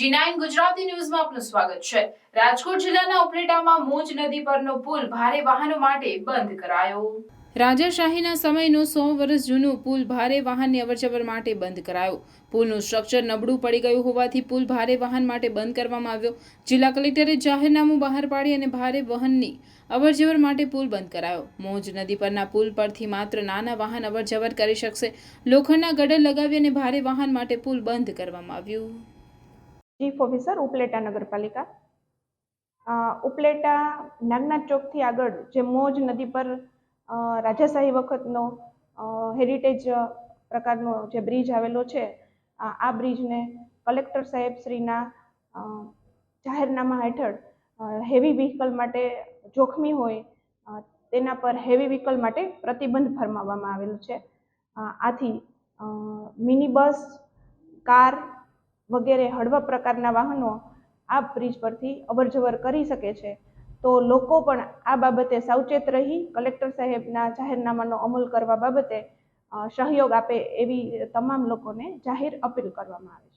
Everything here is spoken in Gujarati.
જી ગુજરાતી ન્યૂઝમાં આપનું સ્વાગત છે. રાજકોટ જિલ્લાના ઉપલેટામાં મોજ નદી પરનો પુલ ભારે વાહનો માટે બંધ કરાયો. રાજાશાહીના સમયનો સો વર્ષ જૂનો પુલ ભારે વાહનની અવરજવર માટે બંધ કરાયો. પુલનું સ્ટ્રક્ચર નબળું પડી ગયું હોવાથી પુલ ભારે વાહન માટે બંધ કરવામાં આવ્યો. જિલ્લા કલેક્ટરે જાહેરનામું બહાર પાડી અને ભારે વહનની અવરજવર માટે પુલ બંધ કરાયો. મોજ નદી પરના પુલ પરથી માત્ર નાના વાહન અવરજવર કરી શકશે. લોખંડના ગડર લગાવી અને ભારે વાહન માટે પુલ બંધ કરવામાં આવ્યું. ચીફ ઓફિસર ઉપલેટા નગરપાલિકા. ઉપલેટા નાગનાથ ચોકથી આગળ જે મોજ નદી પર રાજાશાહી વખતનો હેરિટેજ પ્રકારનો જે બ્રિજ આવેલો છે, આ બ્રિજને કલેક્ટર સાહેબ શ્રીના જાહેરનામા હેઠળ હેવી વ્હીકલ માટે જોખમી હોય તેના પર હેવી વ્હીકલ માટે પ્રતિબંધ ફરમાવવામાં આવેલો છે. આથી મિની બસ કાર વગેરે હળવા પ્રકારના વાહનો આ બ્રિજ પરથી અવરજવર કરી શકે છે. તો લોકો પણ આ બાબતે સાવચેત રહી કલેક્ટર સાહેબના જાહેરનામાનો અમલ કરવા બાબતે સહયોગ આપે એવી તમામ લોકોને જાહેર અપીલ કરવામાં આવે છે.